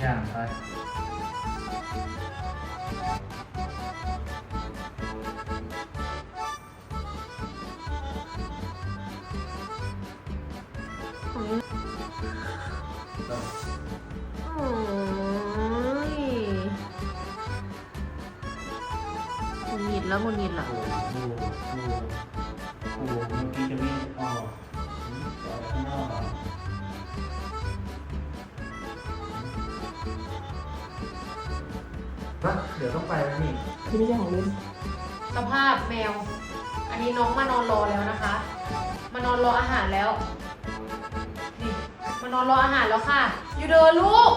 อย่างไปโอ้ยหงุดหงิดแล้วหงุดหงิดล้วโอ้โหโอ้โหโอ้โหเมื่อกี้จะไม่ออกจอข้างนอก เหรอปะเดี๋ยวต้องไปแล้วนี่ที่ไม่ใช่ของเล่นสภาพแมว อันนี้น้องมานอนรอแล้วนะคะ มานอนรออาหารแล้ว นี่ มานอนรออาหารแล้วค่ะ อยู่เดินลูก